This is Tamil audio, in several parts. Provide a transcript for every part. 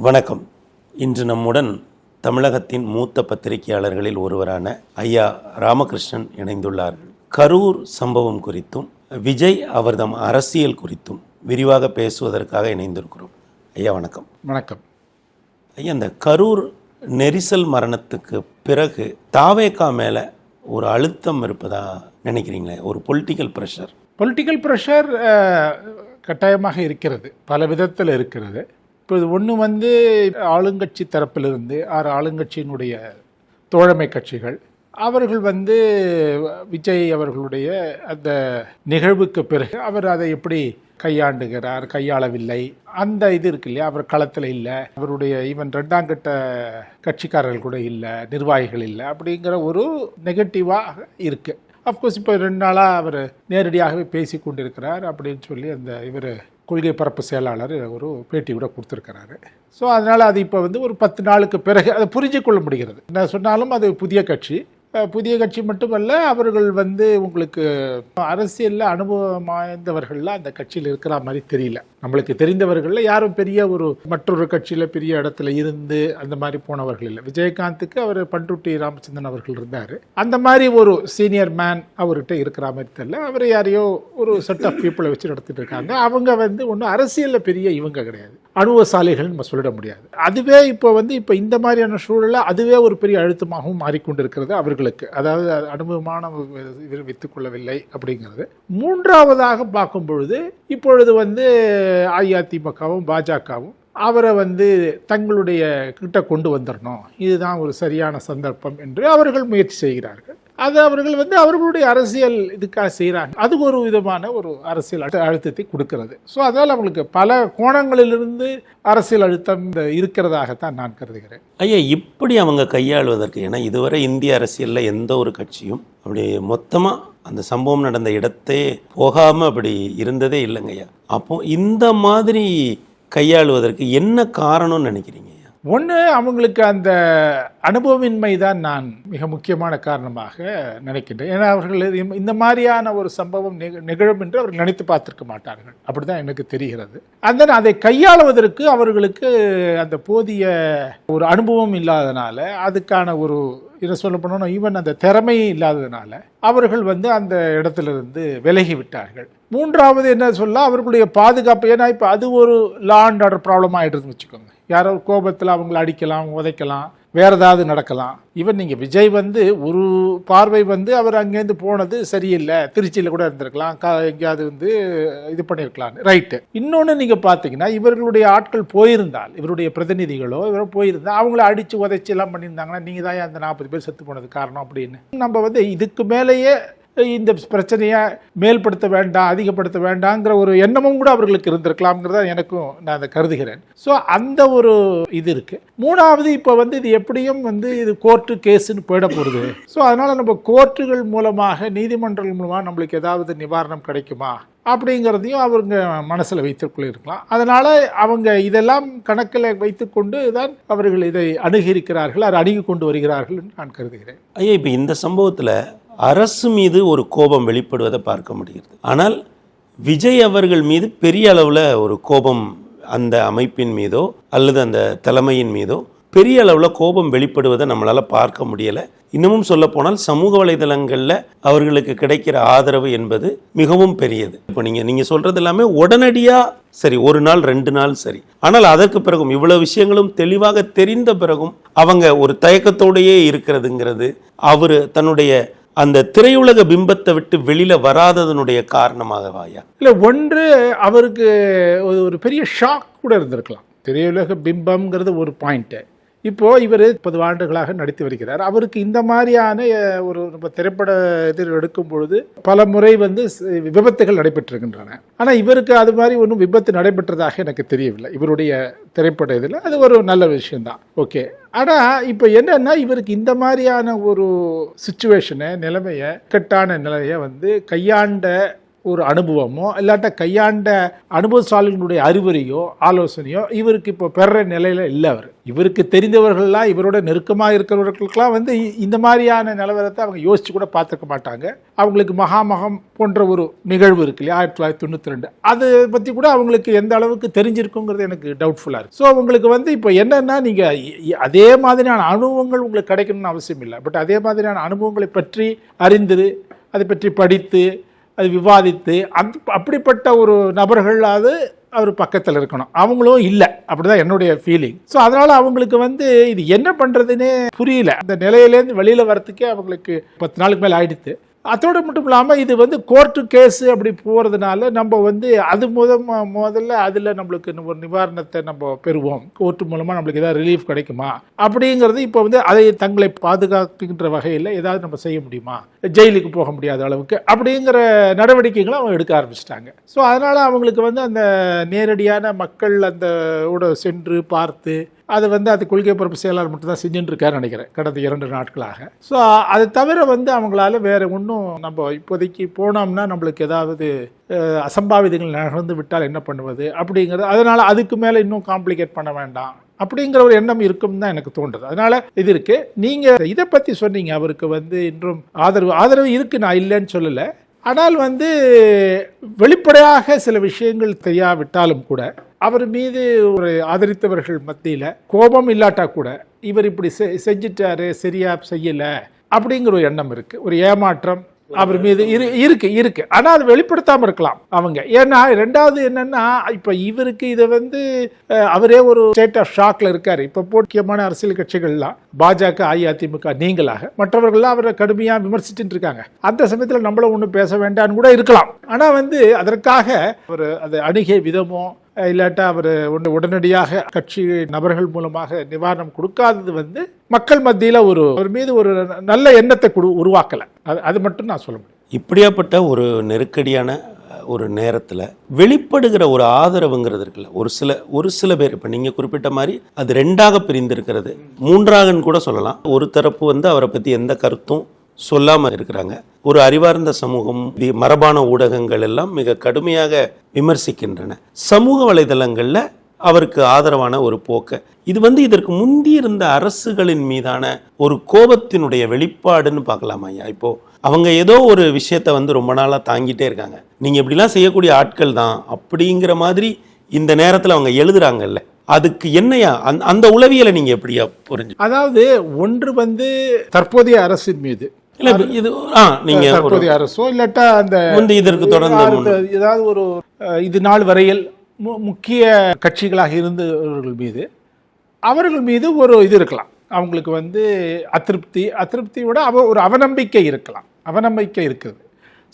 வணக்கம். இன்று நம்முடன் தமிழகத்தின் மூத்த பத்திரிகையாளர்களில் ஒருவரான ஐயா ராமகிருஷ்ணன் இணைந்துள்ளார்கள். கரூர் சம்பவம் குறித்தும் விஜய் அவர்தம் அரசியல் குறித்தும் விரிவாக பேசுவதற்காக இணைந்திருக்கிறோம். ஐயா வணக்கம். வணக்கம். ஐயா இந்த கரூர் நெரிசல் மரணத்துக்கு பிறகு தாவேக்கா மேலே ஒரு அழுத்தம் இருப்பதா நினைக்கிறீங்களே? ஒரு பொலிட்டிக்கல் ப்ரெஷர் பொலிட்டிக்கல் ப்ரெஷர் கட்டாயமாக இருக்கிறது. பல விதத்தில் இருக்கிறது. இப்போ இது ஒன்று வந்து ஆளுங்கட்சி தரப்பிலிருந்து ஆறு ஆளுங்கட்சியினுடைய தோழமை கட்சிகள். அவர்கள் வந்து விஜய் அவர்களுடைய அந்த நிகழ்வுக்கு பிறகு அவர் அதை எப்படி கையாண்டுகிறார் கையாளவில்லை. அந்த இது இருக்கு இல்லையா? அவர் களத்தில் இல்லை. அவருடைய ஈவன் ரெண்டாம் கட்ட கட்சிக்காரர்கள் கூட இல்லை நிர்வாகிகள் இல்லை அப்படிங்கிற ஒரு நெகட்டிவாக இருக்குது அஃப்கோர்ஸ் இப்போ ரெண்டு நாளாக அவர் நேரடியாகவே பேசி கொண்டிருக்கிறார் அப்படின்னு சொல்லி அந்த இவர் கொள்கை பரப்பு செயலாளர் ஒரு பேட்டி கூட கொடுத்துருக்கிறாரு. ஸோ அதனால் அது இப்போ வந்து ஒரு பத்து நாளுக்கு பிறகு அதை புரிஞ்சு கொள்ள முடிகிறது. என்ன சொன்னாலும் அது புதிய கட்சி. புதிய கட்சி மட்டுமல்ல அவர்கள் வந்து உங்களுக்கு அரசியலில் அனுபவம் வாய்ந்தவர்கள்லாம் அந்த கட்சியில் இருக்கிற மாதிரி தெரியல. நம்மளுக்கு தெரிந்தவர்களில் யாரும் பெரிய ஒரு மற்றொரு கட்சியில் பெரிய இடத்துல இருந்து அந்த மாதிரி போனவர்கள் இல்லை. விஜயகாந்துக்கு அவர் பண்ருட்டி ராமச்சந்திரன் அவர்கள் இருந்தார். அந்த மாதிரி ஒரு சீனியர் மேன் அவர்கிட்ட இருக்கிற மாதிரி தெரியல. அவர் யாரையோ ஒரு செட் ஆஃப் பீப்புளை வச்சு நடத்திட்டு இருக்காங்க. அவங்க வந்து ஒன்றும் அரசியலில் பெரிய இவங்க கிடையாது. அனுபவசாலிகள் நம்ம சொல்லிட முடியாது. அதுவே இப்போ வந்து இப்போ இந்த மாதிரியான சூழலில் அதுவே ஒரு பெரிய அழுத்தமாகவும் மாறிக்கொண்டிருக்கிறது அவர்களுக்கு. அதாவது அனுபவமான இவர் கொள்ளவில்லை அப்படிங்கிறது. மூன்றாவதாக பார்க்கும் பொழுது இப்பொழுது வந்து அஇஅதிமுகவும் பாஜகவும் அவரை வந்து தங்களுடைய கிட்ட கொண்டு வந்துடணும் இதுதான் ஒரு சரியான சந்தர்ப்பம் என்று அவர்கள் முயற்சி செய்கிறார்கள். அது அவர்கள் வந்து அவர்களுடைய அரசியல் இதுக்காக செய்கிறாங்க அது ஒரு விதமான ஒரு அரசியல் அழுத்தத்தை கொடுக்கிறது. ஸோ அதனால் அவங்களுக்கு பல கோணங்களிலிருந்து அரசியல் அழுத்தம் இந்த இருக்கிறதாகத்தான் நான் கருதுகிறேன். ஐயா இப்படி அவங்க கையாளுவதற்கு ஏன்னா இதுவரை இந்திய அரசியலில் எந்த ஒரு கட்சியும் அப்படி மொத்தமாக அந்த சம்பவம் நடந்த இடத்தே போகாமல் அப்படி இருந்ததே இல்லைங்கய்யா அப்போ இந்த மாதிரி கையாளுவதற்கு என்ன காரணம்னு நினைக்கிறீங்க? ஒன்று அவங்களுக்கு அந்த அனுபவமின்மை தான் நான் மிக முக்கியமான காரணமாக நினைக்கின்றேன். ஏன்னா அவர்கள் இந்த மாதிரியான ஒரு சம்பவம் நிகழும் என்று அவர்கள் நினைத்து பார்த்திருக்க மாட்டார்கள். அப்படி தான் எனக்கு தெரிகிறது. அந்த அதை கையாளுவதற்கு அவர்களுக்கு அந்த போதிய ஒரு அனுபவம் இல்லாதனால அதுக்கான ஒரு இதை சொல்ல போனோம்னா ஈவன் அந்த திறமை இல்லாததுனால அவர்கள் வந்து அந்த இடத்துலேருந்து விலகி விட்டார்கள். மூன்றாவது என்ன சொல்ல அவர்களுடைய பாதுகாப்பு. ஏன்னா இப்போ அது ஒரு லா அண்ட் ஆர்டர் ப்ராப்ளம் ஆகிடுதுன்னு வச்சுக்கோங்க. யாரோ கோபத்தில் அவங்கள அடிக்கலாம் உதைக்கலாம். வேற ஏதாவது நடக்கலாம். ஈவன் நீங்கள் விஜய் வந்து ஒரு பார்வை வந்து அவர் அங்கேருந்து போனது சரியில்லை. திருச்சியில் கூட இருந்திருக்கலாம். கா எங்கேயாவது வந்து இது பண்ணியிருக்கலாம் ரைட்டு இன்னொன்று நீங்கள் பார்த்தீங்கன்னா இவர்களுடைய ஆட்கள் போயிருந்தால் இவருடைய பிரதிநிதிகளோ இவரோ போயிருந்தால் அவங்கள அடித்து உதைச்சி எல்லாம் பண்ணியிருந்தாங்கன்னா நீங்கள் தான் அந்த நாற்பது பேர் செத்து போனது காரணம் அப்படின்னு? நம்ம வந்து இதுக்கு மேலேயே இந்த பிரச்சனையை மேல்படுத்த வேண்டாம் அதிகப்படுத்த வேண்டாங்கிற ஒரு எண்ணமும் கூட அவர்களுக்கு இருந்திருக்கலாம்ங்கிறத எனக்கும் நான் அதை கருதுகிறேன். ஸோ அந்த ஒரு இது இருக்குது மூணாவது இப்போ வந்து இது எப்படியும் வந்து இது கோர்ட்டு கேஸுன்னு போயிட போகிறது ஸோ அதனால் நம்ம கோர்ட்டுகள் மூலமாக நீதிமன்றங்கள் மூலமாக நம்மளுக்கு ஏதாவது நிவாரணம் கிடைக்குமா? அப்படிங்கிறதையும் அவங்க மனசில் வைத்துக்கொள்ளிருக்கலாம் அதனால் அவங்க இதெல்லாம் கணக்கில் வைத்துக்கொண்டு தான் அவர்கள் இதை அணுகியிருக்கிறார்கள் அதை அணுகி கொண்டு வருகிறார்கள் நான் கருதுகிறேன். ஐயா இப்போ இந்த சம்பவத்தில் அரசு மீது ஒரு கோபம் வெளிப்படுவதை பார்க்க முடிகிறது. ஆனால் விஜய் அவர்கள் மீது பெரிய அளவில் ஒரு கோபம் அந்த அமைப்பின் மீதோ அல்லது அந்த தலைமையின் மீதோ பெரிய அளவில் கோபம் வெளிப்படுவதை நம்மளால் பார்க்க முடியலை. இன்னமும் சொல்லப்போனால் சமூக வலைதளங்களில் அவர்களுக்கு கிடைக்கிற ஆதரவு என்பது மிகவும் பெரியது. இப்போ நீங்கள் நீங்கள் சொல்கிறது எல்லாமே உடனடியாக சரி ஒரு நாள் ரெண்டு நாள் சரி. ஆனால் அதற்கு பிறகும் இவ்வளோ விஷயங்களும் தெளிவாக தெரிந்த பிறகும் அவங்க ஒரு தயக்கத்தோடையே இருக்கிறதுங்கிறது அவர் தன்னுடைய அந்த திரையுலக பிம்பத்தை விட்டு வெளியில வராததனுடைய காரணமாகவாயா? இல்லை ஒன்று அவருக்கு ஒரு ஒரு பெரிய ஷாக் கூட இருந்திருக்கலாம். திரையுலக பிம்பம்ங்கிறது ஒரு பாயிண்ட்டு இப்போ இவர் முப்பது ஆண்டுகளாக நடித்து வருகிறார். அவருக்கு இந்த மாதிரியான ஒரு நம்ம திரைப்பட இதில் எடுக்கும் பொழுது பல முறை வந்து விபத்துகள் நடைபெற்றிருக்கின்றன. ஆனால் இவருக்கு அது மாதிரி ஒன்றும் விபத்து நடைபெற்றதாக எனக்கு தெரியவில்லை. இவருடைய திரைப்பட இதில். அது ஒரு நல்ல விஷயம்தான். ஓகே. ஆனால் இப்போ என்னன்னா இவருக்கு இந்த மாதிரியான ஒரு சுச்சுவேஷனை நிலைமையை கட்டான நிலையை வந்து கையாண்ட ஒரு அனுபவமோ இல்லாட்ட கையாண்ட அனுபவசாலிகளுடைய அறிவுரையோ ஆலோசனையோ இவருக்கு இப்போ பெற நிலையில் இல்லை அவர். இவருக்கு தெரிந்தவர்கள்லாம் இவரோட நெருக்கமாக இருக்கிறவர்களுக்கெல்லாம் வந்து இந்த மாதிரியான நிலவரத்தை அவங்க யோசிச்சு கூட பார்த்துக்க மாட்டாங்க. அவங்களுக்கு மகாமகம் போன்ற ஒரு நிகழ்வு இருக்கு இல்லையா ஆயிரத்தி தொள்ளாயிரத்தி தொண்ணூற்றி ரெண்டு அதை பற்றி கூட அவங்களுக்கு எந்த அளவுக்கு தெரிஞ்சிருக்குங்கிறது எனக்கு டவுட்ஃபுல்லாக இருக்குது ஸோ உங்களுக்கு வந்து இப்போ என்னென்னா நீங்கள் அதே மாதிரியான அனுபவங்கள் உங்களுக்கு கிடைக்கணும்னு அவசியம் இல்லை. பட் அதே மாதிரியான அனுபவங்களை பற்றி அறிந்து அதை பற்றி படித்து அது விவாதித்து அந்த அப்படிப்பட்ட ஒரு நபர்களாவது அவர் பக்கத்தில் இருக்கணும். அவங்களும் இல்லை. அப்படிதான் என்னுடைய ஃபீலிங் ஸோ அதனால் அவங்களுக்கு வந்து இது என்ன பண்ணுறதுன்னே புரியல. அந்த நிலையிலேருந்து வெளியில் வரத்துக்கே அவங்களுக்கு பத்து நாளுக்கு மேலே ஆயிடுத்து. அதோடு மட்டும் இல்லாமல் இது வந்து கோர்ட்டு கேஸு அப்படி போகிறதுனால நம்ம வந்து அது முத முதல்ல அதில் நம்மளுக்கு ஒரு நிவாரணத்தை நம்ம பெறுவோம். கோர்ட்டு மூலமாக நம்மளுக்கு ஏதாவது ரிலீஃப் கிடைக்குமா? அப்படிங்கிறது இப்போ வந்து அதை தங்களை பாதுகாக்கின்ற வகையில் ஏதாவது நம்ம செய்ய முடியுமா? ஜெயிலுக்கு போக முடியாத அளவுக்கு அப்படிங்கிற நடவடிக்கைகளை அவங்க எடுக்க ஆரம்பிச்சிட்டாங்க. ஸோ அதனால் அவங்களுக்கு வந்து அந்த நேரடியான மக்கள் அந்த சென்று பார்த்து அது வந்து அது கொள்கை பொறுப்பு செயலாளர் மட்டும் தான் செஞ்சுட்டு நினைக்கிறேன் கடந்த இரண்டு நாட்களாக. ஸோ அதை தவிர வந்து அவங்களால வேறு ஒன்றும் நம்ம இப்போதைக்கு போனோம்னா நம்மளுக்கு ஏதாவது அசம்பாவிதங்கள் நடந்து விட்டால் என்ன பண்ணுவது அப்படிங்கிறது அதனால் அதுக்கு மேலே இன்னும் காம்ப்ளிகேட் பண்ண வேண்டாம் அப்படிங்கிற ஒரு எண்ணம் இருக்கும் தான் எனக்கு தோன்றுது. அதனால இது இருக்கு. நீங்க இதை பத்தி சொன்னீங்க அவருக்கு வந்து இன்றும் ஆதரவு ஆதரவு இருக்கு நான் இல்லைன்னு சொல்லலை. ஆனால் வந்து வெளிப்படையாக சில விஷயங்கள் தெரியாவிட்டாலும் கூட அவர் மீது ஒரு ஆதரித்தவர்கள் மத்தியில் கோபம் இல்லாட்டா கூட இவர் இப்படி செ செஞ்சிட்டாரு சரியா செய்யல அப்படிங்கிற ஒரு எண்ணம் இருக்கு. ஒரு ஏமாற்றம் அவர் மீது இரு இருக்கு இருக்கு. ஆனா அது வெளிப்படுத்தாம இருக்கலாம் அவங்க. ஏன்னா ரெண்டாவது என்னன்னா இப்ப இவருக்கு இதை வந்து அவரே ஒரு ஸ்டேட் ஆஃப் ஷாக்ல இருக்காரு. இப்ப முக்கியமான அரசியல் கட்சிகள்லாம் பாஜக அஇஅதிமுக நீங்களாக மற்றவர்கள்லாம் அவரை கடுமையா விமர்சிச்சுட்டு இருக்காங்க. அந்த சமயத்துல நம்மளும் ஒன்றும் பேச வேண்டாம்னு கூட இருக்கலாம். ஆனா வந்து அதற்காக அவர் அதை அணுகிய விதமோ இல்லாட்டா அவர் ஒன்று உடனடியாக கட்சி நபர்கள் மூலமாக நிவாரணம் கொடுக்காதது வந்து மக்கள் மத்தியில் ஒரு அவர் மீது ஒரு நல்ல எண்ணத்தை கொடு உருவாக்கலை. அது அது மட்டும் நான் சொல்ல முடியும். இப்படியாப்பட்ட ஒரு நெருக்கடியான ஒரு நேரத்தில் வெளிப்படுகிற ஒரு ஆதரவுங்கிறது இருக்குல்ல. ஒரு சில ஒரு சில பேர் இப்போ நீங்கள் குறிப்பிட்ட மாதிரி அது ரெண்டாக பிரிந்திருக்கிறது. மூன்றாகன்னு கூட சொல்லலாம். ஒரு தரப்பு வந்து அவரை பற்றி எந்த கருத்தும் சொல்லாமல் இருக்கிறாங்க. ஒரு அறிவார்ந்த சமூகம் தி- மரபான ஊடகங்கள் எல்லாம் மிக கடுமையாக விமர்சிக்கின்றன. சமூக வலைதளங்களில் அவருக்கு ஆதரவான ஒரு போக்கு. இது வந்து இதற்கு முந்தி இருந்த அரசுகளின் மீதான ஒரு கோபத்தினுடைய வெளிப்பாடுன்னு பார்க்கலாமா ஐயா? இப்போ அவங்க ஏதோ ஒரு விஷயத்தை வந்து ரொம்ப நாளாக தாங்கிட்டே இருக்காங்க. நீங்கள் இப்படிலாம் செய்யக்கூடிய ஆட்கள் தான் அப்படிங்கிற மாதிரி இந்த நேரத்தில் அவங்க எழுதுறாங்கல்ல. அதுக்கு என்னையா? அந்த அந்த உளவியலை நீங்கள் எப்படியா புரிஞ்சு? அதாவது ஒன்று வந்து தற்போதைய அரசின் மீது. இல்லை இது ஆ நீங்கள் தற்போதைய அரசோ இல்லாட்டா அந்த முந்தி இதற்கு தொடர்ந்த ஏதாவது ஒரு இது நாள் வரையில் மு- முக்கிய கட்சிகளாக இருந்தவர்கள் மீது அவர்கள் மீது ஒரு இது இருக்கலாம். அவங்களுக்கு வந்து அதிருப்தி அதிருப்தியோட அவ ஒரு அவநம்பிக்கை இருக்கலாம். அவநம்பிக்கை இருக்குது.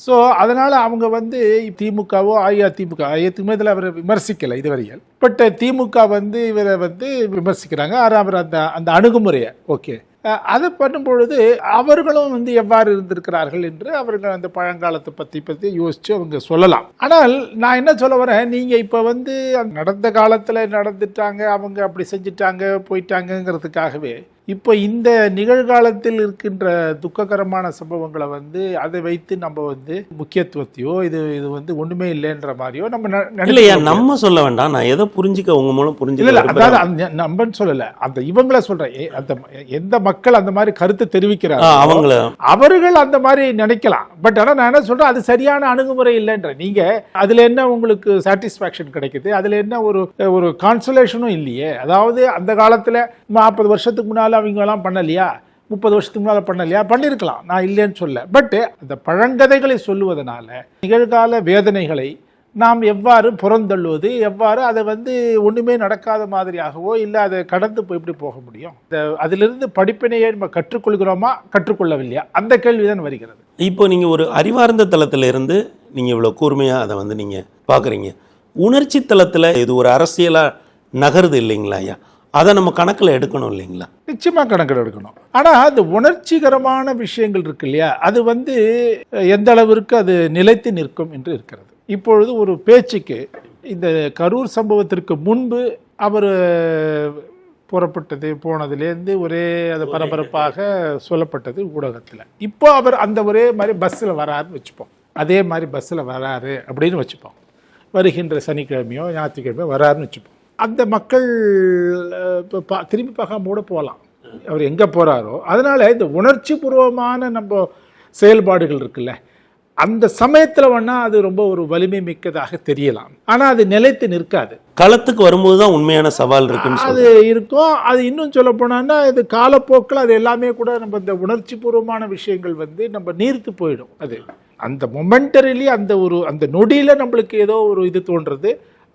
ஸோ அதனால் அவங்க வந்து திமுகவோ அஇஅதிமுக அஇஅதிமுக இதில் அவரை விமர்சிக்கலை இதுவரையில். பட் திமுக வந்து இவரை வந்து விமர்சிக்கிறாங்க. ஆனால் அவர் அந்த அந்த அணுகுமுறையை ஓகே. அதை பண்ணும் பொழுது அவர்களும் வந்து எவ்வாறு இருந்திருக்கிறார்கள் என்று அவர்கள் அந்த பழங்காலத்தை பற்றி பற்றி யோசித்து அவங்க சொல்லலாம். ஆனால் நான் என்ன சொல்ல வரேன் நீங்கள் இப்போ வந்து நடந்த காலத்தில் நடந்துட்டாங்க அவங்க அப்படி செஞ்சுட்டாங்க போயிட்டாங்கங்கிறதுக்காகவே இப்போ இந்த நிகழ்காலத்தில் இருக்கின்ற துக்ககரமான சம்பவங்களை வந்து அதை வைத்து நம்ம வந்து முக்கியத்துவத்தையோ இது இது வந்து ஒண்ணுமே இல்லைன்ற மாதிரியோ நம்ம இல்லையா. நம்ம சொல்ல வேண்டாம். நான் எதை புரிஞ்சுக்க உங்க மூலம் இல்ல இல்ல புரிஞ்சுக்க அதாவது அந்த நம்பன்னு சொல்லல. அந்த இவங்கள சொல்றேன். அந்த எந்த மக்கள் அந்த மாதிரி கருத்து தெரிவிக்கிறாங்க அவங்கள. அவர்கள் அந்த மாதிரி நினைக்கலாம். பட் ஆனா நான் என்ன சொல்றேன்? அது சரியான அணுகுமுறை இல்லைன்ற. நீங்க அதுல என்ன உங்களுக்கு சாட்டிஸ்பாக்சன் கிடைக்குது? அதுல என்ன ஒரு ஒரு கான்சலேஷனும் இல்லையே? அதாவது அந்த காலத்துல நாற்பது வருஷத்துக்கு முன்னால அவங்க எல்லாம் பண்ணலையா? முப்பது வருஷத்துக்கு முன்னால் பண்ணலையா? பண்ணியிருக்கலாம் நான் இல்லைன்னு சொல்ல. பட்டு அந்த பழங்கதைகளை சொல்லுவதனால நிகழ்கால வேதனைகளை நாம் எவ்வாறு புறந்தள்ளுவது? எவ்வாறு அதை வந்து ஒன்றுமே நடக்காத மாதிரியாகவோ இல்லை அதை கடந்து போய் எப்படி போக முடியும்? இந்த அதிலிருந்து படிப்பினையை நம்ம கற்றுக்கொள்கிறோமா? கற்றுக்கொள்ளவில்லையா? அந்த கேள்விதான் வருகிறது. இப்போ நீங்கள் ஒரு அறிவார்ந்த தளத்தில் இருந்து நீங்கள் இவ்வளோ கூர்மையாக அதை வந்து நீங்கள் பார்க்குறீங்க உணர்ச்சி தளத்தில் இது ஒரு அரசியலாக நகருது இல்லைங்களா ஐயா? அதை நம்ம கணக்கில் எடுக்கணும் இல்லைங்களா? நிச்சயமாக கணக்கில் எடுக்கணும். ஆனால் அது உணர்ச்சிகரமான விஷயங்கள் இருக்கு இல்லையா? அது வந்து எந்த அளவிற்கு அது நிலைத்து நிற்கும் என்று இருக்கிறது. இப்பொழுது ஒரு பேச்சுக்கு இந்த கரூர் சம்பவத்திற்கு முன்பு அவர் புறப்பட்டது போனதுலேருந்து ஒரே அது பரபரப்பாக சொல்லப்பட்டது ஊடகத்தில். இப்போ அவர் அந்த ஒரே மாதிரி பஸ்ஸில் வராருன்னு வச்சுப்போம். அதே மாதிரி பஸ்ஸில் வராரு அப்படின்னு வச்சுப்போம். வருகின்ற சனிக்கிழமையோ ஞாயிற்றுக்கிழமையோ வராருன்னு வச்சுப்போம். அந்த மக்கள் திரும்பி பார்க்காம கூட போகலாம். அவர் எங்கே போகிறாரோ அதனால் இந்த உணர்ச்சி பூர்வமான நம்ம செயல்பாடுகள் இருக்குல்ல அந்த சமயத்தில் வேணா அது ரொம்ப ஒரு வலிமை மிக்கதாக தெரியலாம். ஆனால் அது நிலைத்து நிற்காது. களத்துக்கு வரும்போது தான் உண்மையான சவால் இருக்குன்னு அது இருக்கும். அது இன்னும் சொல்ல போனோம்னா இது காலப்போக்கில் அது எல்லாமே கூட நம்ம இந்த உணர்ச்சி பூர்வமான விஷயங்கள் வந்து நம்ம நீர்த்து போயிடும். அது அந்த மொமெண்டரிலி அந்த ஒரு அந்த நொடியில் நம்மளுக்கு ஏதோ ஒரு இது தோன்றது.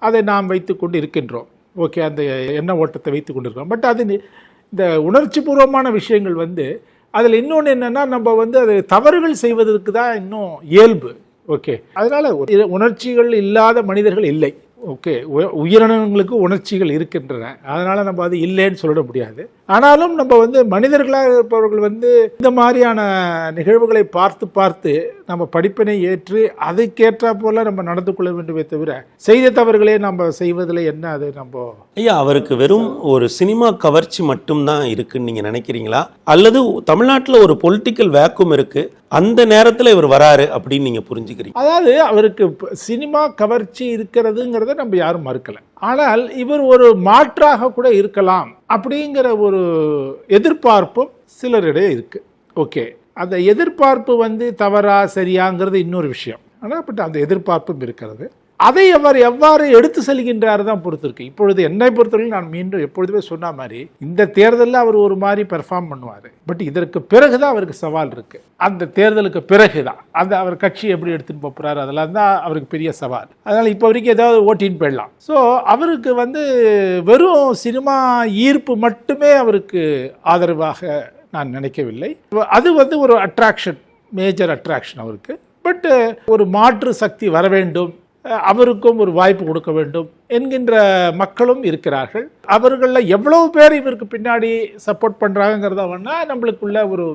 அதை நாம் வைத்து கொண்டு இருக்கின்றோம் ஓகே அந்த எண்ண ஓட்டத்தை வைத்து கொண்டு பட் அது இந்த உணர்ச்சி பூர்வமான விஷயங்கள் வந்து அதில் இன்னொன்று என்னென்னா நம்ம வந்து அது தவறுகள் செய்வதற்கு தான் இன்னும் இயல்பு. ஓகே அதனால் உணர்ச்சிகள் இல்லாத மனிதர்கள் இல்லை. ஓகே உயிரினங்களுக்கு உணர்ச்சிகள் இருக்கின்றன. அதனால் நம்ம அது இல்லைன்னு சொல்லிட முடியாது. ஆனாலும் நம்ம வந்து மனிதர்களாக இருப்பவர்கள் வந்து இந்த மாதிரியான நிகழ்வுகளை பார்த்து பார்த்து நம்ம படிப்பினை ஏற்று அதுக்கேற்றா போல நம்ம நடந்து கொள்ள வேண்டுமே தவிர செய்த தவறுகளே நம்ம செய்வதில் என்ன அது நம்ம ஐயா அவருக்கு வெறும் ஒரு சினிமா கவர்ச்சி மட்டும்தான் இருக்குன்னு நீங்க நினைக்கிறீங்களா? அல்லது தமிழ்நாட்டில் ஒரு பொலிட்டிக்கல் வேக்கும் இருக்கு அந்த நேரத்தில் இவர் வராரு அப்படின்னு நீங்க புரிஞ்சுக்கிறீங்க? அதாவது அவருக்கு சினிமா கவர்ச்சி இருக்கிறதுங்கிறத நம்ம யாரும் மறுக்கல. ஆனால் இவர் ஒரு மாற்றாக கூட இருக்கலாம் அப்படிங்கிற ஒரு எதிர்பார்ப்பும் சிலரிடையே இருக்கு. ஓகே. அந்த எதிர்பார்ப்பு வந்து தவறா சரியாங்கிறது இன்னொரு விஷயம். ஆனால் பட் அந்த எதிர்பார்ப்பும் இருக்கிறது. அதை அவர் எவ்வாறு எடுத்து செல்கின்றார் தான் பொறுத்திருக்கு. இப்பொழுது என்னை பொறுத்தவரைக்கும் நான் மீண்டும் எப்பொழுதுமே சொன்ன மாதிரி இந்த தேர்தலில் அவர் ஒரு மாதிரி பெர்ஃபார்ம் பண்ணுவார். பட் இதற்கு பிறகு தான் அவருக்கு சவால் இருக்கு. அந்த தேர்தலுக்கு பிறகு தான் அந்த அவர் கட்சி எப்படி எடுத்துன்னு போகிறாரு அதெல்லாம் தான் அவருக்கு பெரிய சவால். அதனால் இப்போ வரைக்கும் ஏதாவது ஓட்டின்னு போயிடலாம். ஸோ அவருக்கு வந்து வெறும் சினிமா ஈர்ப்பு மட்டுமே அவருக்கு ஆதரவாக நான் நினைக்கவில்லை. அது வந்து ஒரு அட்ராக்ஷன் மேஜர் அட்ராக்ஷன் அவருக்கு. பட் ஒரு மாற்று சக்தி வர வேண்டும் அவருக்கும் ஒரு வாய்ப்பு கொடுக்க வேண்டும் என்கின்ற மக்களும் இருக்கிறார்கள். அவர்களில் எவ்வளவு பேர் இவருக்கு பின்னாடி சப்போர்ட் பண்ணுறாங்கிறத வேணா நம்மளுக்குள்ள ஒரு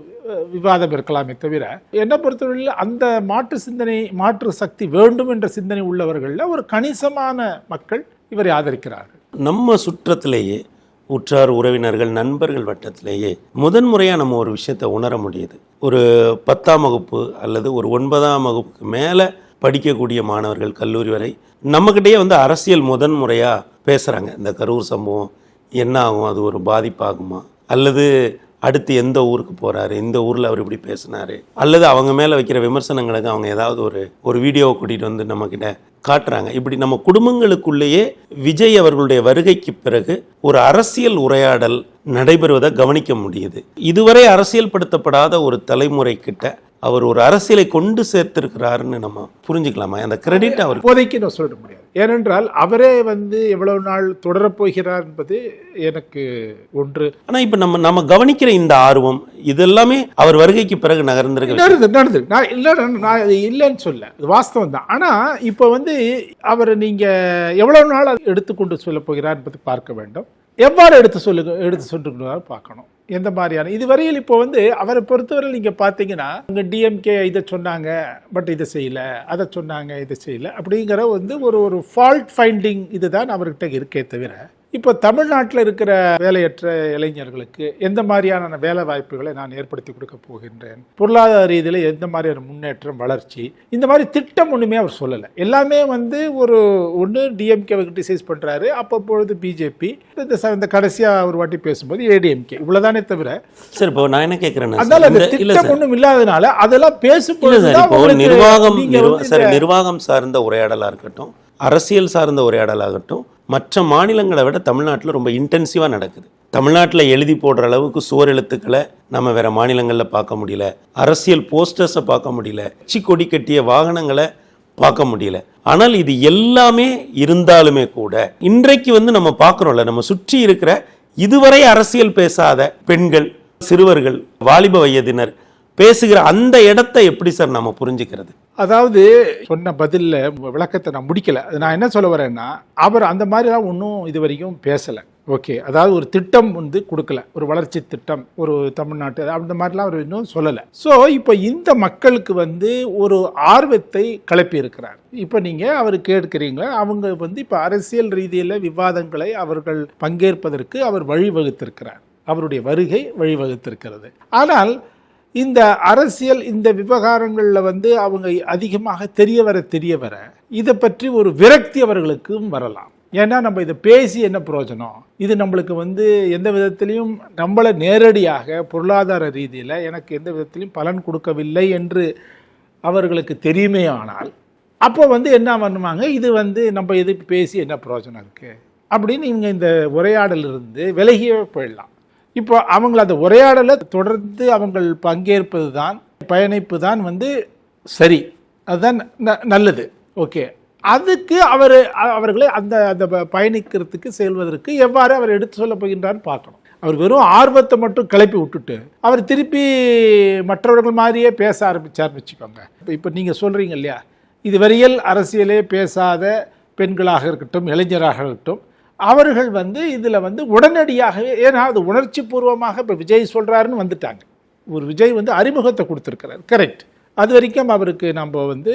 விவாதம் இருக்கலாமே தவிர என்னை பொறுத்தவரையில் அந்த மாற்று சிந்தனை மாற்று சக்தி வேண்டும் என்ற சிந்தனை உள்ளவர்களில் ஒரு கணிசமான மக்கள் இவரை ஆதரிக்கிறார்கள். நம்ம சுற்றத்திலேயே உற்றார் உறவினர்கள் நண்பர்கள் வட்டத்திலேயே முதன் முறையாக நம்ம ஒரு விஷயத்தை உணர முடியுது. ஒரு பத்தாம் வகுப்பு அல்லது ஒரு ஒன்பதாம் வகுப்புக்கு மேலே படிக்கக்கூடிய மாணவர்கள் கல்லூரி வரை நம்மக்கிட்டேயே வந்து அரசியல் முதன் முறையாக பேசுகிறாங்க இந்த கரூர் சம்பவம் என்ன ஆகும் அது ஒரு பாதிப்பாகுமா? அல்லது அடுத்து எந்த ஊருக்கு போகிறாரு இந்த ஊரில் அவர் இப்படி பேசினாரு. அல்லது அவங்க மேலே வைக்கிற விமர்சனங்களுக்கு அவங்க ஏதாவது ஒரு ஒரு வீடியோவை கூட்டிகிட்டு வந்து நம்மக்கிட்ட காட்டுறாங்க. இப்படி நம்ம குடும்பங்களுக்குள்ளேயே விஜய் அவர்களுடைய வருகைக்கு பிறகு ஒரு அரசியல் உரையாடல் நடைபெறுவதை கவனிக்க முடியுது. இதுவரை அரசியல்படுத்தப்படாத ஒரு தலைமுறை கிட்ட அவர் ஒரு அரசியலை கொண்டு சேர்த்திருக்கிறாருன்னு நம்ம புரிஞ்சுக்கலாமா? அந்த கிரெடிட் அவருக்கு. இப்போதைக்கு நான் சொல்ல முடியாது. ஏனென்றால் அவரே வந்து எவ்வளவு நாள் தொடரப் போகிறார் என்பது எனக்கு ஒன்று. ஆனா இப்ப நம்ம நம்ம கவனிக்கிற இந்த ஆர்வம் இதெல்லாமே அவர் வருகைக்கு பிறகு நகர்ந்திருக்க. நடந்து நடந்து நான் இல்லை நான் இல்லைன்னு சொல்ல இது வாஸ்தவம் தான். ஆனால் இப்போ வந்து அவர் நீங்கள் எவ்வளவு நாள் எடுத்துக்கொண்டு சொல்ல போகிறார் என்பதை பார்க்க வேண்டும். எவ்வாறு எடுத்து சொல்லு எடுத்து சொல்லுகிறார் பார்க்கணும். எந்த மாதிரியான இதுவரையில் இப்போ வந்து அவரை பொறுத்தவரை நீங்கள் பார்த்தீங்கன்னா இங்கே டிஎம்கே இதை சொன்னாங்க பட் இதை செய்யலை அதை சொன்னாங்க இதை செய்யல அப்படிங்கிற வந்து ஒரு ஒரு ஃபால்ட் ஃபைண்டிங் இதுதான் அவர்கிட்ட இருக்கே தவிர இப்போ தமிழ்நாட்டில் இருக்கிற வேலையற்ற இளைஞர்களுக்கு எந்த மாதிரியான வேலை வாய்ப்புகளை நான் ஏற்படுத்தி கொடுக்க போகின்றேன்? பொருளாதார ரீதியில் எந்த மாதிரியான முன்னேற்றம் வளர்ச்சி? இந்த மாதிரி திட்டம் ஒன்றுமே அவர் சொல்லலை. எல்லாமே வந்து ஒரு ஒன்று டிஎம்கேவை கிரிட்டிசைஸ் பண்ணுறாரு அப்பப்பொழுது பிஜேபி இந்த இந்த கடைசியாக ஒரு வாட்டி பேசும்போது ஏடிஎம்கே இவ்வளோதானே தவிர சரி இப்போ நான் என்ன கேட்கிறேன்னா அதனால அந்த திட்டம் ஒன்றும் இல்லாதனால அதெல்லாம் பேசும்போது நிர்வாகம் சார் நிர்வாகம் சார்ந்த உரையாடலா இருக்கட்டும் அரசியல் சார்ந்த உரையாடலாகட்டும் மற்ற மாநிலங்களை விட தமிழ்நாட்டில் ரொம்ப இன்டென்சிவாக நடக்குது. தமிழ்நாட்டில் எழுதி போடுற அளவுக்கு சுவர் எழுத்துக்களை நம்ம வேற மாநிலங்களில் பார்க்க முடியல. அரசியல் போஸ்டர்ஸை பார்க்க முடியல. சி கொடி கட்டிய வாகனங்களை பார்க்க முடியல. ஆனால் இது எல்லாமே இருந்தாலுமே கூட இன்றைக்கு வந்து நம்ம பார்க்குறோம்ல நம்ம சுற்றி இருக்கிற இதுவரை அரசியல் பேசாத பெண்கள் சிறுவர்கள் வாலிப வயதினர் பேசுகிற அந்த இடத்தை எப்படி சார் நம்ம புரிஞ்சுக்கிறது? அதாவது சொன்ன பதில்ல விளக்கத்தை நான் முடிக்கல. அது நான் என்ன சொல்ல வரேன்னா அவர் அந்த மாதிரிலாம் ஒன்றும் இது வரைக்கும் பேசலை. ஓகே. அதாவது ஒரு திட்டம் வந்து கொடுக்கல. ஒரு வளர்ச்சி திட்டம் ஒரு தமிழ்நாட்டு அந்த மாதிரிலாம் அவர் இன்னும் சொல்லலை. ஸோ இப்போ இந்த மக்களுக்கு வந்து ஒரு ஆர்வத்தை கிளப்பி இருக்கிறார் இப்போ நீங்கள் அவர் கேட்குறீங்க அவங்க வந்து இப்போ அரசியல் ரீதியில் விவாதங்களை அவர்கள் பங்கேற்பதற்கு அவர் வழிவகுத்திருக்கிறார். அவருடைய வருகை வழிவகுத்திருக்கிறது. ஆனால் இந்த அரசியல் இந்த விவகாரங்களில் வந்து அவங்க அதிகமாக தெரிய வர தெரிய வர இதை பற்றி ஒரு விரக்தி அவர்களுக்கும் வரலாம். ஏன்னா நம்ம இதை பேசி என்ன பிரயோஜனம்? இது நம்மளுக்கு வந்து எந்த விதத்திலையும் நம்மளை நேரடியாக பொருளாதார ரீதியில் எனக்கு எந்த விதத்திலையும் பலன் கொடுக்கவில்லை என்று அவர்களுக்கு தெரியுமே ஆனால் அப்போ வந்து என்ன பண்ணுவாங்க? இது வந்து நம்ம எது பேசி என்ன பிரயோஜனம் இருக்குது அப்படின்னு இவங்க இந்த உரையாடலிருந்து விலகியே போயிடலாம். இப்போ அவங்கள அந்த உரையாடலை தொடர்ந்து அவங்கள் பங்கேற்பது தான் பயணிப்பு தான் வந்து சரி. அதுதான் ந- நல்லது. ஓகே. அதுக்கு அவர் அவர்களை அந்த அந்த ப- பயணிக்கிறதுக்கு செல்வதற்கு எவ்வாறு அவர் எடுத்து சொல்ல போகின்றான்னு பார்க்கணும். அவர் வெறும் ஆர்வத்தை மட்டும் கிளப்பி விட்டுட்டு அவர் திருப்பி மற்றவர்கள் மாதிரியே பேச ஆரம்பிச்சார்னு வச்சுக்கோங்க. இப்போ இப்போ நீங்கள் சொல்கிறீங்க இல்லையா இதுவரையில் அரசியலே பேசாத பெண்களாக இருக்கட்டும் இளைஞராக இருக்கட்டும் அவர்கள் வந்து இதில் வந்து உடனடியாகவே ஏன்னா அது உணர்ச்சி பூர்வமாக இப்போ விஜய் சொல்கிறாருன்னு வந்துட்டாங்க. ஒரு விஜய் வந்து அறிமுகத்தை கொடுத்துருக்கிறார். கரெக்ட் அது வரைக்கும் அவருக்கு நம்ம வந்து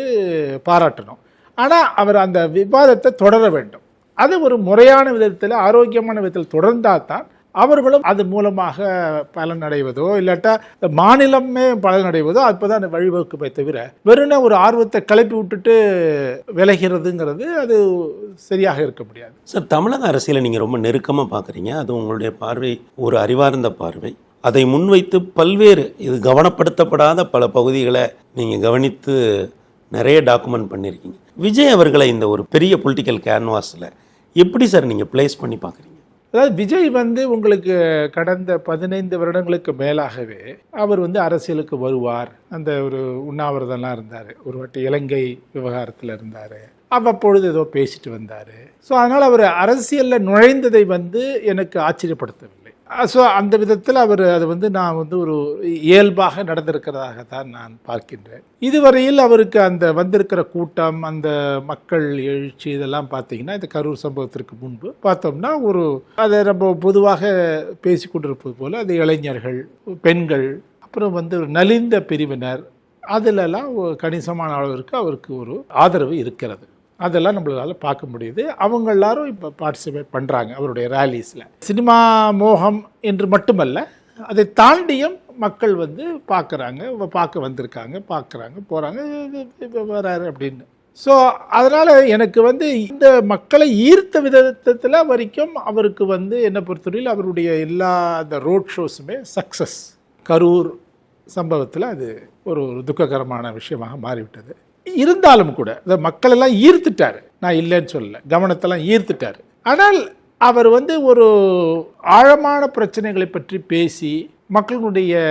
பாராட்டணும். ஆனால் அவர் அந்த விவாதத்தை தொடர வேண்டும். அது ஒரு முறையான விதத்தில் ஆரோக்கியமான விதத்தில் தொடர்ந்தால் தான் அவர்களும் அது மூலமாக பலன் அடைவதோ இல்லாட்டா மாநிலமே பலன் அடைவதோ அப்போதான் அந்த வழிவகுக்குமே தவிர வெறும் ஒரு ஆர்வத்தை கிளப்பி விட்டுட்டு விலகிறதுங்கிறது அது சரியாக இருக்க முடியாது. சார் தமிழக அரசியலை நீங்கள் ரொம்ப நெருக்கமாக பார்க்குறீங்க அது உங்களுடைய பார்வை ஒரு அறிவார்ந்த பார்வை. அதை முன்வைத்து பல்வேறு இது கவனப்படுத்தப்படாத பல பகுதிகளை நீங்கள் கவனித்து நிறைய டாக்குமெண்ட் பண்ணியிருக்கீங்க விஜய் அவர்களை இந்த ஒரு பெரிய பொலிட்டிக்கல் கேன்வாஸில் எப்படி சார் நீங்கள் ப்ளேஸ் பண்ணி பார்க்குறீங்க அதாவது விஜய் வந்து உங்களுக்கு கடந்த பதினைந்து வருடங்களுக்கு மேலாகவே அவர் வந்து அரசியலுக்கு வருவார். அந்த ஒரு உண்ணாவிரதம்லாம் இருந்தார். ஒரு வாட்டி இலங்கை விவகாரத்தில் இருந்தார். அவ்வப்பொழுது ஏதோ பேசிட்டு வந்தார். ஸோ அதனால் அவர் அரசியலில் நுழைந்ததை வந்து எனக்கு ஆச்சரியப்படுத்தவில்லை. ஸோ அந்த விதத்தில் அவர் அது வந்து நான் வந்து ஒரு இயல்பாக நடந்திருக்கிறதாகத்தான் நான் பார்க்கின்றேன். இதுவரையில் அவருக்கு அந்த வந்திருக்கிற கூட்டம் அந்த மக்கள் எழுச்சி இதெல்லாம் பார்த்தீங்கன்னா இந்த கரூர் சம்பவத்திற்கு முன்பு பார்த்தோம்னா ஒரு அதை நம்ம பொதுவாக பேசி கொண்டிருப்பது போல் அது இளைஞர்கள் பெண்கள் அப்புறம் வந்து ஒரு நலிந்த பிரிவினர் அதிலெல்லாம் ஒரு கணிசமான அளவிற்கு அவருக்கு ஒரு ஆதரவு இருக்கிறது. அதெல்லாம் நம்மளால பார்க்க முடியுது. அவங்க எல்லாரும் இப்போ பார்ட்டிசிபேட் பண்ணுறாங்க அவருடைய ரேலிஸில் சினிமா மோகம் என்று மட்டுமல்ல அதை தாண்டியும் மக்கள் வந்து பார்க்குறாங்க பார்க்க வந்திருக்காங்க பார்க்குறாங்க போகிறாங்க வராரு அப்படின்னு. ஸோ அதனால் எனக்கு வந்து இந்த மக்களை ஈர்த்த விதத்தில் வரைக்கும் அவருக்கு வந்து என்னை பொறுத்தவரையில் அவருடைய எல்லா அந்த ரோட் ஷோஸுமே சக்ஸஸ் கரூர் சம்பவத்தில் அது ஒரு ஒரு துக்ககரமான விஷயமாக மாறிவிட்டது. இருந்தாலும் கூட இந்த மக்கள் எல்லாம் ஈர்த்துட்டார். நான் இல்லைன்னு சொல்லல கவனத்தெல்லாம் ஈர்த்துட்டார். ஆனால் அவர் வந்து ஒரு ஆழமான பிரச்சனைகளை பற்றி பேசி மக்களுடைய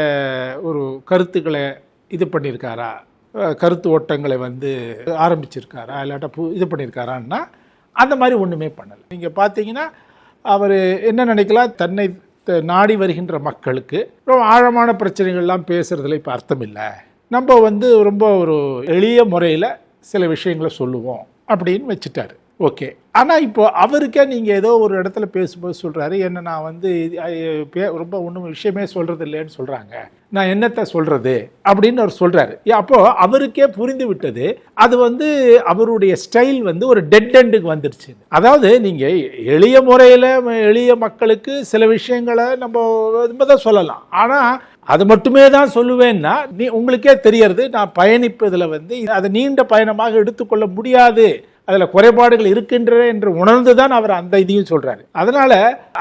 ஒரு கருத்துக்களை இது பண்ணியிருக்காரா கருத்து ஓட்டங்களை வந்து ஆரம்பிச்சிருக்காரா இல்லாட்டா பு இது பண்ணியிருக்காரான்னா அந்த மாதிரி ஒன்றுமே பண்ணலை. நீங்கள் பார்த்தீங்கன்னா அவர் என்ன நினைக்கலாம் தன்னை த- நாடி வருகின்ற மக்களுக்கு ரொம்ப ஆழமான பிரச்சனைகள்லாம் பேசுகிறதுல இப்போ அர்த்தம் இல்லை. நம்ம வந்து ரொம்ப ஒரு எளிய முறையில் சில விஷயங்களை சொல்லுவோம் அப்படின்னு வச்சுட்டாரு. ஓகே. ஆனால் இப்போ அவருக்கே நீங்கள் ஏதோ ஒரு இடத்துல பேசும்போது சொல்கிறாரு என்ன நான் வந்து ரொம்ப ஒன்றும் விஷயமே சொல்கிறது இல்லைன்னு சொல்கிறாங்க நான் என்னத்தை சொல்கிறது அப்படின்னு அவர் சொல்கிறாரு அப்போது அவருக்கே புரிந்து விட்டது. அது வந்து அவருடைய ஸ்டைல் வந்து ஒரு டெட் எண்டுக்கு வந்துடுச்சு அதாவது நீங்கள் எளிய முறையில் எளிய மக்களுக்கு சில விஷயங்களை நம்ம தான் சொல்லலாம். ஆனால் அது மட்டுமே தான் சொல்லுவேன்னா நீ உங்களுக்கே தெரியறது நான் பயணிப்பதில் வந்து அதை நீண்ட பயணமாக எடுத்துக்கொள்ள முடியாது. அதில் குறைபாடுகள் இருக்கின்றன என்று உணர்ந்து தான் அவர் அந்த இதையும் சொல்கிறாரு அதனால்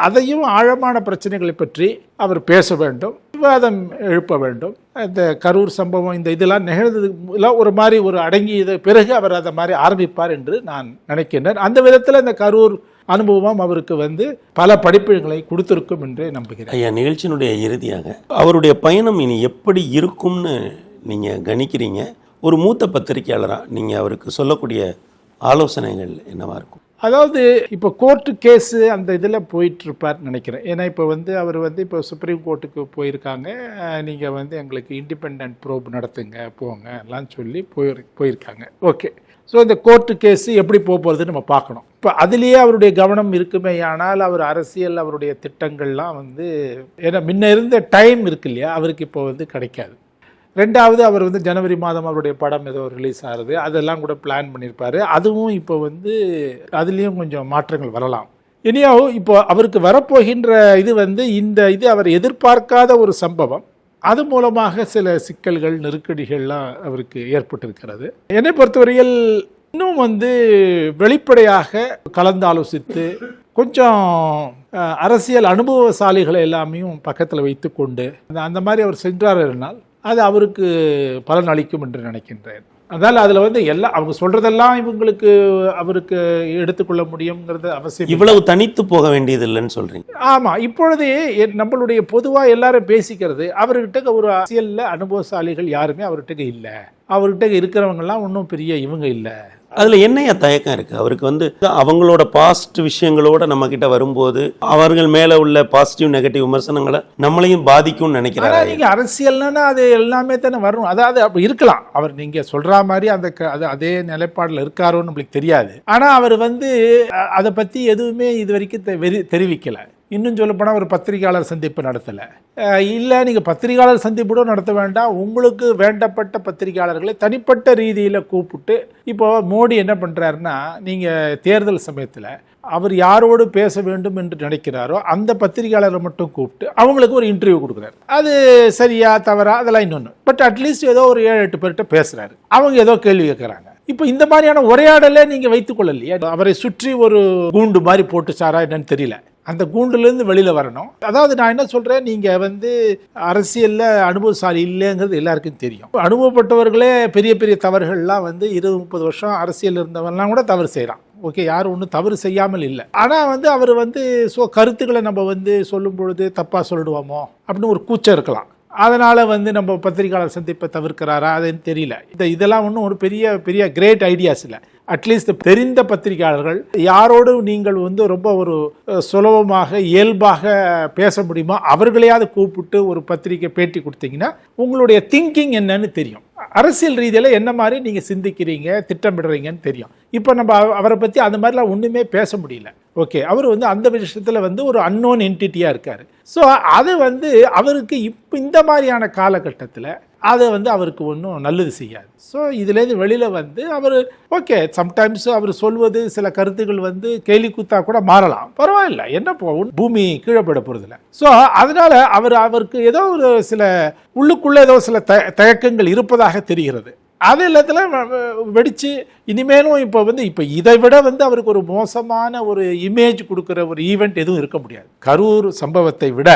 அதையும் ஆழமான பிரச்சனைகளை பற்றி அவர் பேச வேண்டும். விவாதம் எழுப்ப வேண்டும். இந்த கரூர் சம்பவம் இந்த இதெல்லாம் நிகழ்ந்ததுல ஒரு மாதிரி ஒரு அடங்கியது. பிறகு அவர் அதை மாதிரி ஆரம்பிப்பார் என்று நான் நினைக்கின்றேன். அந்த விதத்தில் இந்த கரூர் அனுபவம் அவருக்கு வந்து பல படிப்புகளை கொடுத்திருக்கும் என்றே நம்புகிறேன். ஐயா நிகழ்ச்சியினுடைய இறுதியாக அவருடைய பயணம் இனி எப்படி இருக்கும்னு நீங்கள் கணிக்கிறீங்க. ஒரு மூத்த பத்திரிகையாளராக நீங்கள் அவருக்கு சொல்லக்கூடிய ஆலோசனைகள் என்னவாக இருக்கும்? அதாவது இப்போ கோர்ட்டு கேஸு அந்த இதில் போயிட்டுருப்பார்னு நினைக்கிறேன். ஏன்னா இப்போ வந்து அவர் வந்து இப்போ சுப்ரீம் கோர்ட்டுக்கு போயிருக்காங்க. நீங்கள் வந்து எங்களுக்கு இண்டிபெண்ட் ப்ரோப் நடத்துங்க போங்க எல்லாம் சொல்லி போயிரு போயிருக்காங்க. ஓகே ஸோ இந்த கோர்ட்டு கேஸு எப்படி போக போகிறதுன்னு நம்ம பார்க்கணும். இப்போ அதுலேயே அவருடைய கவனம் இருக்குமே ஆனால் அவர் அரசியல் அவருடைய திட்டங்கள்லாம் வந்து ஏன்னா முன்ன இருந்த டைம் இருக்கு இல்லையா அவருக்கு இப்போ வந்து கிடைக்காது. ரெண்டாவது அவர் வந்து ஜனவரி மாதம் அவருடைய படம் ஏதோ ரிலீஸ் ஆகுது. அதெல்லாம் கூட பிளான் பண்ணியிருப்பார் அதுவும் இப்போ வந்து அதுலேயும் கொஞ்சம் மாற்றங்கள் வரலாம். இனியாவும் இப்போ அவருக்கு வரப்போகின்ற இது வந்து இந்த இது அவர் எதிர்பார்க்காத ஒரு சம்பவம். அது மூலமாக சில சிக்கல்கள் நெருக்கடிகள்லாம் அவருக்கு ஏற்பட்டிருக்கிறது. என்னை பொறுத்தவரையில் இன்னும் வந்து வெளிப்படையாக கலந்தாலோசித்து கொஞ்சம் அரசியல் அனுபவசாலிகளை எல்லாமையும் பக்கத்தில் வைத்துக்கொண்டு அந்த- அந்த மாதிரி அவர் சென்றார் இருந்தால் அது அவருக்கு பலன் அளிக்கும் என்று நினைக்கின்றேன். அதனால் அதில் வந்து எல்லாம் அவங்க சொல்றதெல்லாம் இவங்களுக்கு அவருக்கு எடுத்துக்கொள்ள முடியுங்கிறது அவசியம். இவ்வளவு தனித்து போக வேண்டியது இல்லைன்னு சொல்றீங்க. ஆமா இப்பொழுது நம்மளுடைய பொதுவா எல்லாரும் பேசிக்கிறது அவர்கிட்ட ஒரு அரசியல்ல அனுபவசாலிகள் யாருமே அவர்கிட்ட இல்ல. அவர்கிட்ட இருக்கிறவங்கலாம் ஒன்றும் பெரிய இவங்க இல்ல. அதில் என்னையா தயக்கம் இருக்குது அவருக்கு வந்து அவங்களோட பாசிட்டிவ் விஷயங்களோட நம்மக்கிட்ட வரும்போது அவர்கள் மேலே உள்ள பாசிட்டிவ் நெகட்டிவ் விமர்சனங்களை நம்மளையும் பாதிக்கும்னு நினைக்கிறாங்க நினைக்கிறாரு அரசியல்னா அது எல்லாமே தானே வரும். அதாவது அப்படி இருக்கலாம். அவர் நீங்கள் சொல்கிற மாதிரி அந்த க- அது அதே நிலைப்பாடில் இருக்காரோன்னு நம்மளுக்கு தெரியாது. ஆனால் அவர் வந்து அதை பற்றி எதுவுமே இது வரைக்கும் தெரிவிக்கலை. இன்னும் சொல்லப்போனால் ஒரு பத்திரிகையாளர் சந்திப்பு நடத்தலை. இல்லை நீங்கள் பத்திரிகையாளர் சந்திப்பு நடத்த வேண்டாம். உங்களுக்கு வேண்டப்பட்ட பத்திரிகையாளர்களை தனிப்பட்ட ரீதியில் கூப்பிட்டு இப்போது மோடி என்ன பண்ணுறாருன்னா நீங்கள் தேர்தல் சமயத்தில் அவர் யாரோடு பேச வேண்டும் என்று நினைக்கிறாரோ அந்த பத்திரிகையாளரை மட்டும் கூப்பிட்டு அவங்களுக்கு ஒரு இன்டர்வியூ கொடுக்குறாரு. அது சரியா தவறா அதெல்லாம் இன்னொன்று பட் அட்லீஸ்ட் ஏதோ ஒரு ஏழு எட்டு பேர்கிட்ட பேசுகிறாரு அவங்க ஏதோ கேள்வி கேட்குறாங்க இப்போ இந்த மாதிரியான உரையாடலை நீங்கள் வைத்துக்கொள்ளலையே அவரை சுற்றி ஒரு கூண்டு மாதிரி போட்டு சாரா என்னன்னு தெரியல. அந்த கூண்டுலேருந்து வெளியில் வரணும். அதாவது நான் என்ன சொல்கிறேன் நீங்கள் வந்து அரசியலில் அனுபவசாலி இல்லைங்கிறது எல்லாருக்கும் தெரியும். அனுபவப்பட்டவர்களே பெரிய பெரிய தவறுகள்லாம் வந்து இருபது முப்பது வருஷம் அரசியல் இருந்தவன்லாம் கூட தவறு செய்கிறான் ஓகே யாரும் ஒன்றும் தவறு செய்யாமல் இல்லை. ஆனால் வந்து அவர் வந்து ஸோ கருத்துக்களை நம்ம வந்து சொல்லும் பொழுது தப்பாக சொல்லிடுவோமோ அப்படின்னு ஒரு கூச்சம் இருக்கலாம். அதனால் வந்து நம்ம பத்திரிகையாளர் சந்திப்பை தவிர்க்கிறாரா அதுன்னு தெரியல. இந்த இதெல்லாம் ஒன்றும் ஒரு பெரிய பெரிய கிரேட் ஐடியாஸ் இல்லை. அட்லீஸ்ட் தெரிந்த பத்திரிகையாளர்கள் யாரோடு நீங்கள் வந்து ரொம்ப ஒரு சுலபமாக இயல்பாக பேச முடியுமோ அவர்களையாவது கூப்பிட்டு ஒரு பத்திரிக்கை பேட்டி கொடுத்தீங்கன்னா உங்களுடைய திங்கிங் என்னன்னு தெரியும். அரசியல் ரீதியில் என்ன மாதிரி நீங்கள் சிந்திக்கிறீங்க திட்டமிடுறீங்கன்னு தெரியும். இப்போ நம்ம அவரை பற்றி அந்த மாதிரிலாம் ஒன்றுமே பேச முடியல. ஓகே அவர் வந்து அந்த விஷயத்தில் வந்து ஒரு அன்னோன் என்டிட்டியாக இருக்கார். ஸோ அது வந்து அவருக்கு இப்போ இந்த மாதிரியான காலகட்டத்தில் அதை வந்து அவருக்கு ஒன்றும் நல்லது செய்யாது. ஸோ இதுலேருந்து வெளியில் வந்து அவர் ஓகே சம்டைம்ஸ் அவர் சொல்வது சில கருத்துக்கள் வந்து கேலி கூத்தா கூட மாறலாம். பரவாயில்ல என்ன போகும் பூமி கீழே போட போகிறதில்ல ஸோ அதனால் அவர் அவருக்கு ஏதோ ஒரு சில உள்ளுக்குள்ளே ஏதோ சில த தயக்கங்கள் இருப்பதாக தெரிகிறது. அது எல்லாத்துல வெடித்து இனிமேலும் இப்போ வந்து இப்போ இதை விட வந்து அவருக்கு ஒரு மோசமான ஒரு இமேஜ் கொடுக்குற ஒரு ஈவெண்ட் எதுவும் இருக்க முடியாது. கரூர் சம்பவத்தை விட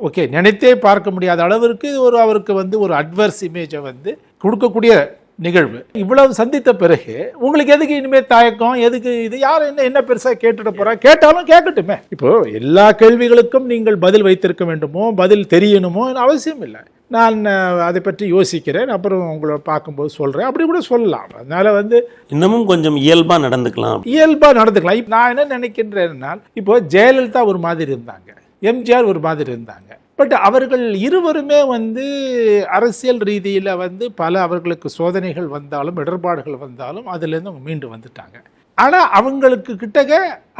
ஓகே நினைத்தே பார்க்க முடியாத அளவிற்கு ஒரு அவருக்கு வந்து ஒரு அட்வர்ஸ் இமேஜை வந்து கொடுக்கக்கூடிய நிகழ்வு. இவ்வளவு சந்தித்த பிறகு உங்களுக்கு எதுக்கு இனிமேல் தயக்கம்? எதுக்கு இது? யார் என்ன என்ன பெருசாக கேட்டுட போறா? கேட்டாலும் கேட்கட்டுமே இப்போ எல்லா கேள்விகளுக்கும் நீங்கள் பதில் வைத்திருக்க வேண்டுமோ? பதில் தெரியணுமோ? அவசியம் இல்லை. நான் அதை பற்றி யோசிக்கிறேன். அப்புறம் உங்களை பார்க்கும்போது சொல்கிறேன் அப்படி கூட சொல்லலாம். அதனால வந்து இன்னமும் கொஞ்சம் இயல்பா நடந்துக்கலாம். இயல்பாக நடந்துக்கலாம். இப்ப நான் என்ன நினைக்கின்றேன்னா இப்போ ஜெயலலிதா ஒரு மாதிரி இருந்தாங்க. எம்ஜிஆர் ஒரு மாதிரி இருந்தாங்க. பட் அவர்கள் இருவருமே வந்து அரசியல் ரீதியில் வந்து பல அவர்களுக்கு சோதனைகள் வந்தாலும் இடர்பாடுகள் வந்தாலும் அதுலேருந்து அவங்க மீண்டு வந்துட்டாங்க. ஆனால் அவங்களுக்கு கிட்டக்க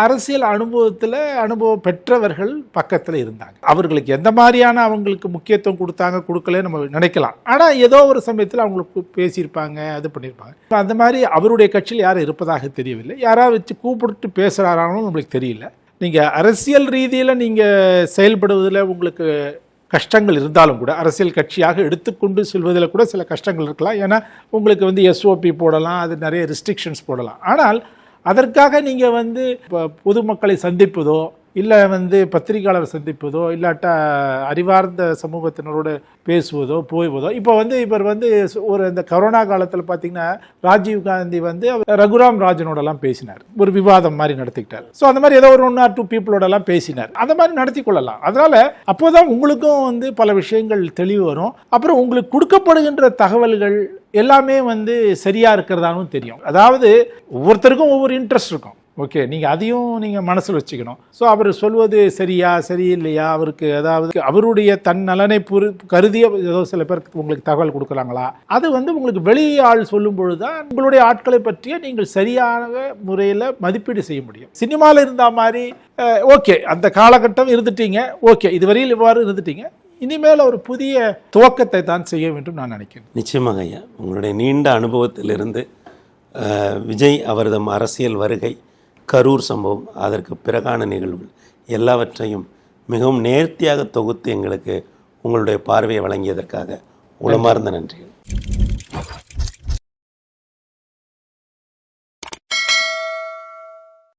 அரசியல் அனுபவத்தில் அனுபவம் பெற்றவர்கள் பக்கத்தில் இருந்தாங்க. அவர்களுக்கு எந்த மாதிரியான அவங்களுக்கு முக்கியத்துவம் கொடுத்தாங்க கொடுக்கல நம்ம நினைக்கலாம். ஆனால் ஏதோ ஒரு சமயத்தில் அவங்களுக்கு பேசியிருப்பாங்க அது பண்ணியிருப்பாங்க. அந்த மாதிரி அவருடைய கட்சியில் யாரும் இருப்பதாக தெரியவில்லை. யாராவது வச்சு கூப்பிட்டு பேசுகிறாரானும் நம்மளுக்கு தெரியல. நீங்கள் அரசியல் ரீதியில் நீங்கள் செயல்படுவதில் உங்களுக்கு கஷ்டங்கள் இருந்தாலும் கூட அரசியல் கட்சியாக எடுத்துக்கொண்டு செல்வதில் கூட சில கஷ்டங்கள் இருக்கலாம். ஏன்னா உங்களுக்கு வந்து எஸ்ஓபி போடலாம் அது நிறைய ரெஸ்ட்ரிக்ஷன்ஸ் போடலாம். ஆனால் அதற்காக நீங்கள் வந்து இப்போ பொதுமக்களை சந்திப்பதோ இல்லை வந்து பத்திரிகையாளர் சந்திப்பதோ இல்லாட்டா அறிவார்ந்த சமூகத்தினரோடு பேசுவதோ போய்வதோ. இப்போ வந்து இவர் வந்து ஒரு இந்த கொரோனா காலத்தில் பார்த்தீங்கன்னா ராஜீவ் காந்தி வந்து ரகுராம் ராஜனோடலாம் பேசினார். ஒரு விவாதம் மாதிரி நடத்திக்கிட்டார். ஸோ அந்த மாதிரி ஏதோ ஒரு ஒன் ஆர் டூ பீப்புளோடலாம் பேசினார். அந்த மாதிரி நடத்தி கொள்ளலாம். அதனால அப்போதான் உங்களுக்கும் வந்து பல விஷயங்கள் தெளிவு வரும். அப்புறம் உங்களுக்கு கொடுக்கப்படுகின்ற தகவல்கள் எல்லாமே வந்து சரியாக இருக்கிறதானும் தெரியும். அதாவது ஒவ்வொருத்தருக்கும் ஒவ்வொரு இன்ட்ரெஸ்ட் இருக்கும். ஓகே நீங்கள் அதையும் நீங்கள் மனசில் வச்சுக்கணும். ஸோ அவர் சொல்வது சரியா சரியில்லையா? அவருக்கு ஏதாவது அவருடைய தன் நலனை புரி கருதிய ஏதோ சில பேருக்கு உங்களுக்கு தகவல் கொடுக்குறாங்களா? அது வந்து உங்களுக்கு வெளி ஆள் சொல்லும் பொழுது தான் உங்களுடைய ஆட்களை பற்றிய நீங்கள் சரியான முறையில் மதிப்பீடு செய்ய முடியும். சினிமாவில் இருந்தால் மாதிரி ஓகே அந்த காலகட்டம் இருந்துட்டீங்க ஓகே இதுவரையில் இவ்வாறு இருந்துட்டீங்க. இனிமேல் ஒரு புதிய துவக்கத்தை தான் செய்ய வேண்டும் நான் நினைக்கிறேன். நிச்சயமாக ஐயா. உங்களுடைய நீண்ட அனுபவத்திலிருந்து விஜய் அவரது அரசியல் வருகை கரூர் சம்பவம் அதற்கு பிறகான நிகழ்வுகள் எல்லாவற்றையும் மிகவும் நேர்த்தியாக தொகுத்து எங்களுக்கு உங்களுடைய பார்வையை வழங்கியதற்காக உளமார்ந்த நன்றிகள்.